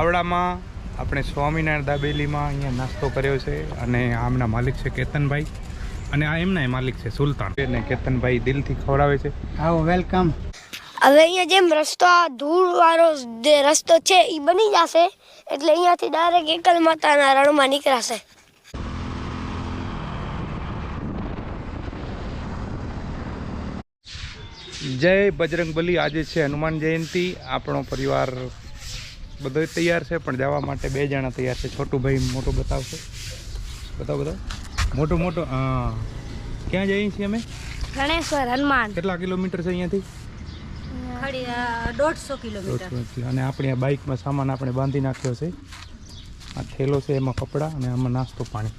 ખાવડામાં આપણે સ્વામિનારાયણ દાબેલીમાં અહીંયા નાસ્તો કર્યો છે અને આમના માલિક છે કેતનભાઈ. અને આ એમના માલિક છે સુલતાન. અને કેતનભાઈ દિલથી ખવડાવે છે. આવો વેલકમ. હવે અહીંયા જેમ રસ્તો આ ધૂળવાળો જે રસ્તો છે એ બની જશે. એટલે અહીંયાથી ડાયરેક્ટ એકલ માતાના રણમાં નીકળાશે. જય બજરંગબલી. આજે છે હનુમાન જયંતિ. આપણો પરિવાર બધો તૈયાર છે પણ જવા માટે બે જણા તૈયાર છે. છોટુભાઈ મોટું બતાવશે. બતાવો બતાવો. મોટું મોટું હા. ક્યાં જઈએ છીએ અમે? ગણેશ્વર હનુમાન. કેટલા કિલોમીટર છે અહીંયાથી? દોઢસો કિલોમીટર. અને આપણે આ બાઇકમાં સામાન આપણે બાંધી નાખ્યો છે. આ થેલો છે એમાં કપડાં અને આમાં નાસ્તો પાણી.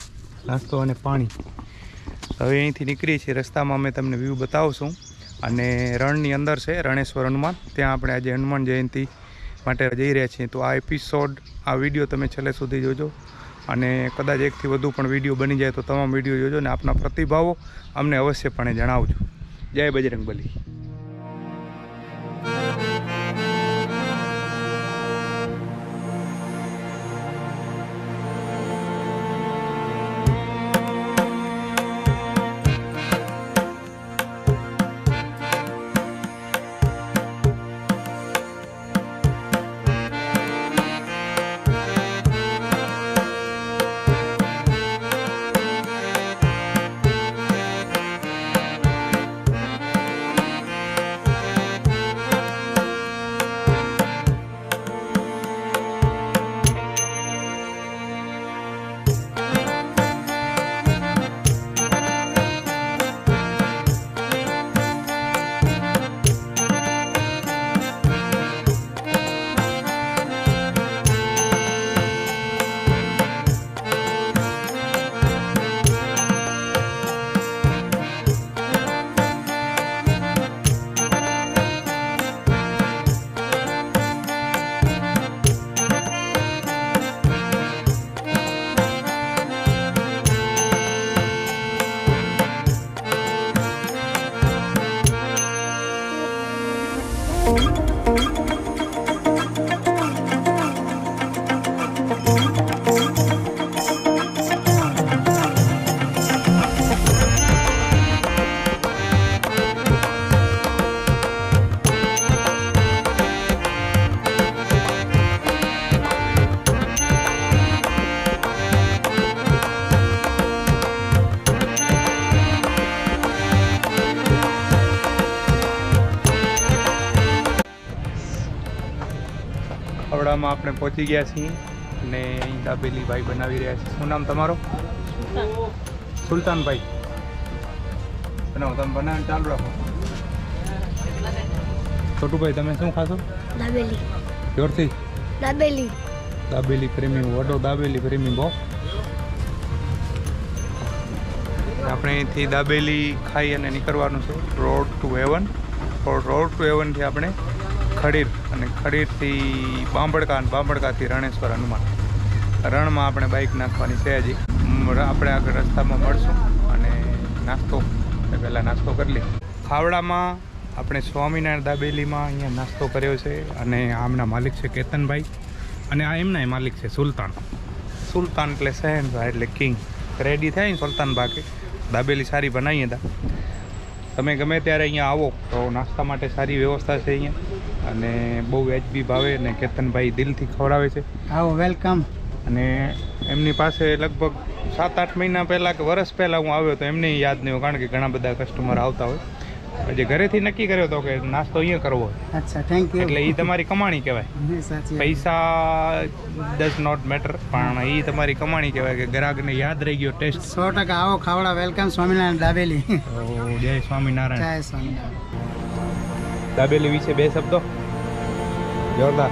નાસ્તો અને પાણી. હવે અહીંથી નીકળીએ છીએ. રસ્તામાં અમે તમને વ્યૂ બતાવશું. અને રણની અંદર છે રણેશ્વર હનુમાન. ત્યાં આપણે આજે હનુમાન જયંતિ માટે જઈ રહ્યા છીએ. તો આ એપિસોડ આ વીડિયો તમે છેલ્લે સુધી જોજો. અને કદાચ એકથી વધુ પણ વીડિયો બની જાય તો તમામ વીડિયો જોજો અને આપના પ્રતિભાવો અમને અવશ્યપણે જણાવજો. જય બજરંગબલી. ખવડામાં આપણે પહોંચી ગયા છીએ અને અહીં દાબેલી ભાઈ બનાવી રહ્યા છે. શું નામ તમારો? સુલતાનભાઈ. બનાવો તમે બનાવીને ચાલુ રાખો. છોટુભાઈ તમે શું ખાશો? દાબેલી. જોરથી દાબેલી. દાબેલી પ્રેમી વડો દાબેલી પ્રેમી બહુ આપણે અહીંથી દાબેલી ખાઈ અને નીકળવાનું છે. Road to heaven road to હેવનથી આપણે ખડીર અને ખડીરથી બાંભડકા અને બાંભડકાથી રણેશ્વર હનુમાન. રણમાં આપણે બાઇક નાખવાની છે હજી. આપણે આગળ રસ્તામાં મળશું અને નાસ્તો પહેલાં નાસ્તો કરી લઈએ. ખાવડામાં આપણે સ્વામિનારાયણ દાબેલીમાં અહીંયા નાસ્તો કર્યો છે અને આમના માલિક છે કેતનભાઈ અને આ એમના માલિક છે સુલતાન. સુલતાન એટલે શહેનશાહ એટલે કિંગ રેડી થાય સુલતાન બાકી દાબેલી સારી બનાવીએ તા. તમે ગમે ત્યારે અહીંયા આવો તો નાસ્તા માટે સારી વ્યવસ્થા છે અહીંયા. અને બહુ વ્યાજબી ભાવે અને કેતનભાઈ દિલથી ખવડાવે છે. આવો વેલકમ અને એમની પાસે લગભગ સાત આઠ મહિના પહેલાં કે વર્ષ પહેલાં હું આવ્યો તો એમને યાદ નહીં કારણ કે ઘણા બધા કસ્ટમર આવતા હોય. પછી ઘરેથી નક્કી કર્યો હતો કે નાસ્તો અહીંયા કરવો અચ્છા થેન્ક યુ એટલે એ તમારી કમાણી કહેવાય. પૈસા ડઝ નોટ મેટર પણ એ તમારી કમાણી કહેવાય કે ગ્રાહકને યાદ રહી ગયો ટેસ્ટ. સો ટકા આવો ખાવડા વેલકમ સ્વામિનારાયણ દાબેલી. જય સ્વામિનારાયણ. જય સ્વામિનારાયણ. દાબેલી વિશે બે શબ્દો. જોરદાર.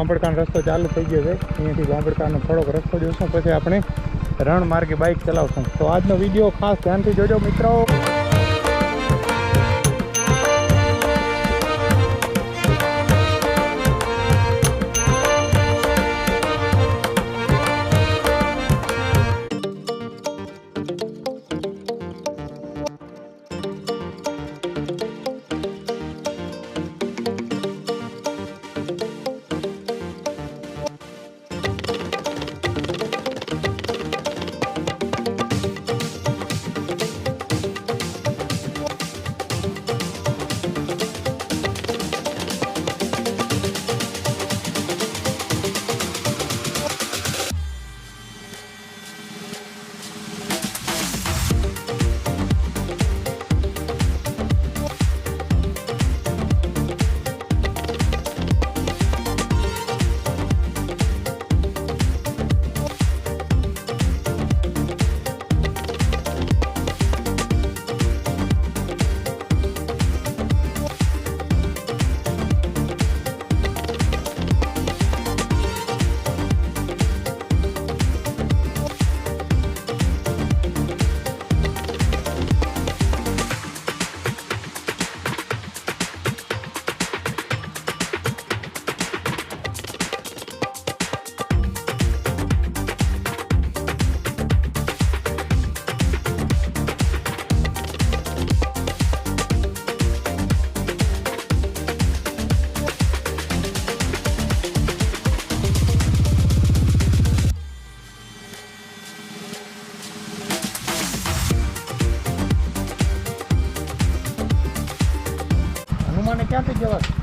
હા રસ્તો ચાલુ થઈ ગયો છે. અહીંયાથી બાંભડકાનો થોડોક રસ્તો જોઈશું પછી આપણે રણ માર્ગે બાઇક ચલાવશું. તો આજનો વીડિયો ખાસ ધ્યાનથી જોજો મિત્રો. હનુમાને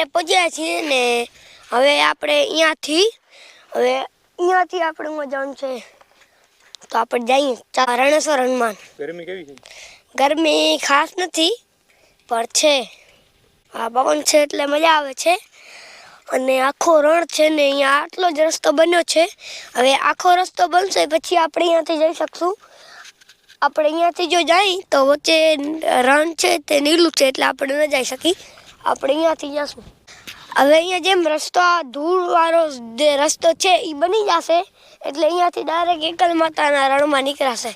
અહીંયા કિનારે પહોંચ્યા છીએ ને હવે આપણે અહીંયાથી હવે અહીંયાથી આપણે હું જવાનું છે. તો આપણે જઈએ ચારણેશ્વર હનુમાન ગરમી કેવી છે? ગરમી ખાસ નથી પણ છે. આ પવન છે એટલે મજા આવે છે. અને આખો રણ છે ને અહીંયા આટલો જ રસ્તો બન્યો છે. હવે આખો રસ્તો બનશે પછી આપણે અહીંયાથી જઈ શકશું. આપણે અહીંયાથી જો જાય તો વચ્ચે રણ છે તે નીલું છે એટલે આપણે ન જઈ શકી આપણે અહીંયાથી જશું હવે અહીંયા જેમ રસ્તો, આ ધૂળવાળો જે રસ્તો છે એ બની જશે એટલે અહીંયાથી ડાયરેક્ટ એકલ માતાના રણમાં નીકળાશે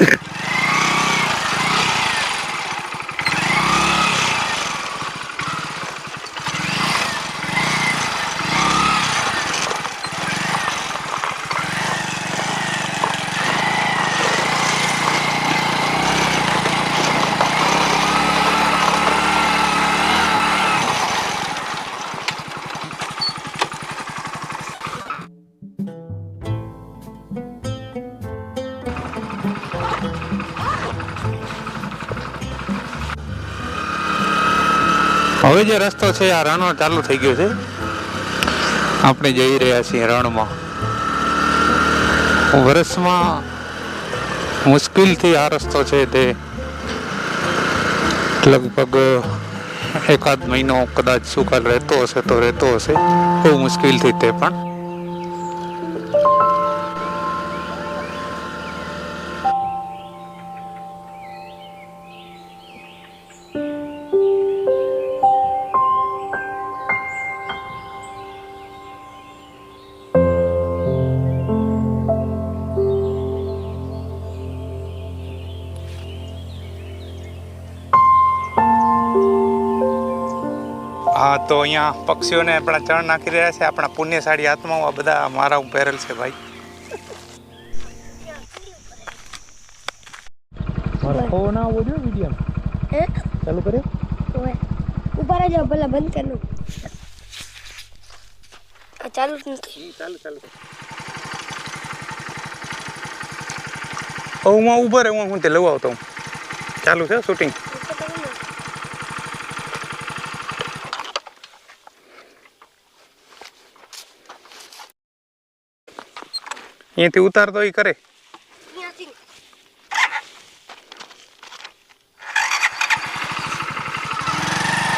Yeah. હવે જે રસ્તો છે, આ રણો ચાલુ થઈ ગયો છે. આપણે જઈ રહ્યા છીએ રણમાં. વર્ષમાં મુશ્કેલથી આ રસ્તો છે તે લગભગ એકાદ મહિનો કદાચ સુકાલ રહેતો હશે તો રહેતો હશે. બહુ મુશ્કેલથી તે પણ. તો અહીંયા પક્ષીઓને આપણા ચણ નાખી રહ્યા છે. આપણા પુણ્યશાળી આત્માઓ આ બધા મારા પહેરેલ છે ભાઈ. મારો ફોન આવો જો વીડિયો ચાલુ કર્યો? ઉપર જ ભલે બંધ કર ચાલુ નથી. ચાલુ ચાલુ. હું ઊભો રહે હું હું તે લઉં આવતો હું. ચાલુ છે શૂટિંગ અહીંયાથી ઉતારતો એ કરે.